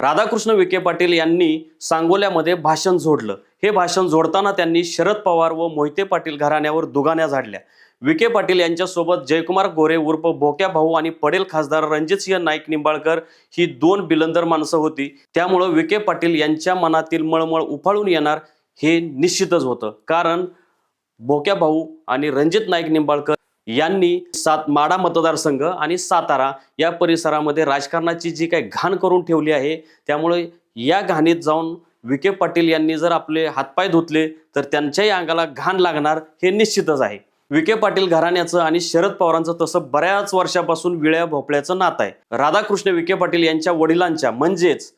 राधाकृष्ण विखे पाटील यांनी सांगोल्यामध्ये भाषण जोडलं. हे भाषण जोडताना त्यांनी शरद पवार व मोहिते पाटील घराण्यावर दुगाण्या झाडल्या. विखे पाटील यांच्यासोबत जयकुमार गोरे उर्फ भोक्या भाऊ आणि पडेल खासदार रणजितसिंह नाईक निंबाळकर ही दोन बिलंदर माणसं होती. त्यामुळं विखे पाटील यांच्या मनातील मळमळ उफाळून येणार हे निश्चितच होतं. कारण भोक्या भाऊ आणि रणजित नाईक निंबाळकर यांनी सात माडा मतदारसंघ आणि सातारा या परिसरामध्ये राजकारणाची जी काही घाण करून ठेवली आहे त्यामुळे या घाणीत जाऊन विखे पाटील यांनी जर आपले हातपाय धुतले तर त्यांच्याही अंगाला घाण लागणार हे निश्चितच आहे. विखे पाटील घराण्याचं आणि शरद पवारांचं तसं बऱ्याच वर्षापासून विळ्या भोपळ्याचं नातं आहे. राधाकृष्ण विखे पाटील यांच्या वडिलांच्या म्हणजेच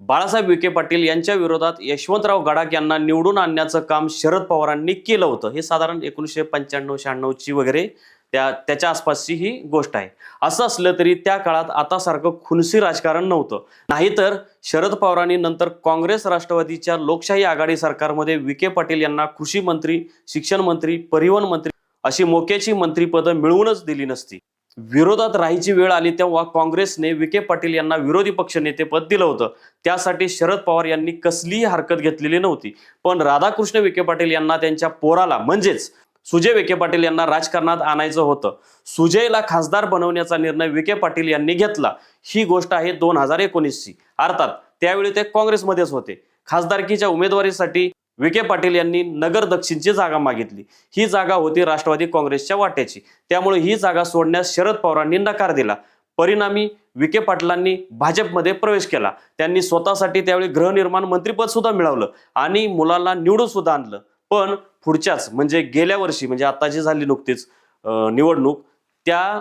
बाळासाहेब विखे पाटील यांच्या विरोधात यशवंतराव गडाख यांना निवडून आणण्याचं काम शरद पवारांनी केलं होतं. हे साधारण एकोणीसशे पंच्याण्णव शहाण्णवची वगैरे त्या त्याच्या आसपासची ही गोष्ट आहे. असं असलं तरी त्या काळात आता सारखं खुनसी राजकारण नव्हतं. नाहीतर शरद पवारांनी नंतर काँग्रेस राष्ट्रवादीच्या लोकशाही आघाडी सरकारमध्ये विखे पाटील यांना कृषी मंत्री शिक्षण मंत्री परिवहन मंत्री अशी मोक्याची मंत्रीपदं मिळवूनच दिली नसती. विरोधात राहायची वेळ आली तेव्हा काँग्रेसने विखे पाटील यांना विरोधी पक्षनेतेपद दिलं होतं. त्यासाठी शरद पवार यांनी कसलीही हरकत घेतलेली नव्हती. पण राधाकृष्ण विखे पाटील यांना त्यांच्या पोराला म्हणजेच सुजय विखे पाटील यांना राजकारणात आणायचं होतं. सुजयला खासदार बनवण्याचा निर्णय विखे पाटील यांनी घेतला. ही गोष्ट आहे दोन हजार एकोणीसची. अर्थात त्यावेळी ते काँग्रेसमध्येच होते. खासदारकीच्या उमेदवारीसाठी विखे पाटील यांनी नगर दक्षिणची जागा मागितली. ही जागा होती राष्ट्रवादी काँग्रेसच्या वाट्याची. त्यामुळे ही जागा सोडण्यास शरद पवारांनी नकार दिला. परिणामी विखे पाटलांनी भाजपमध्ये प्रवेश केला. त्यांनी स्वतःसाठी त्यावेळी गृहनिर्माण मंत्रीपद सुद्धा मिळवलं आणि मुलाला निवडून सुद्धा आणलं. पण पुढच्याच म्हणजे गेल्या वर्षी म्हणजे आता जी झाली नुकतीच निवडणूक त्या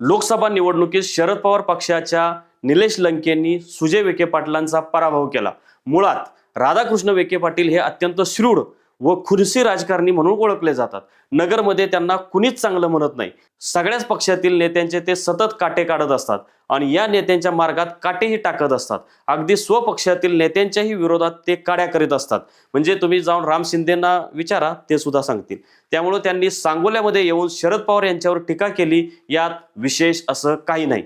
लोकसभा निवडणुकीत शरद पवार पक्षाच्या निलेश लंकेंनी सुजय विखे पाटलांचा पराभव केला. मुळात राधाकृष्ण विखे पाटील हे अत्यंत श्रूढ व खुरसी राजकारणी म्हणून ओळखले जातात. नगरमध्ये त्यांना कुणीच चांगलं म्हणत नाही. सगळ्याच पक्षातील नेत्यांचे ते सतत काटे काढत असतात आणि या नेत्यांच्या मार्गात काटेही टाकत असतात. अगदी स्वपक्षातील नेत्यांच्याही विरोधात ते काड्या करीत असतात. म्हणजे तुम्ही जाऊन राम शिंदेना विचारा ते सुद्धा सांगतील. त्यामुळे त्यांनी सांगोल्यामध्ये येऊन शरद पवार यांच्यावर टीका केली यात विशेष असं काही नाही.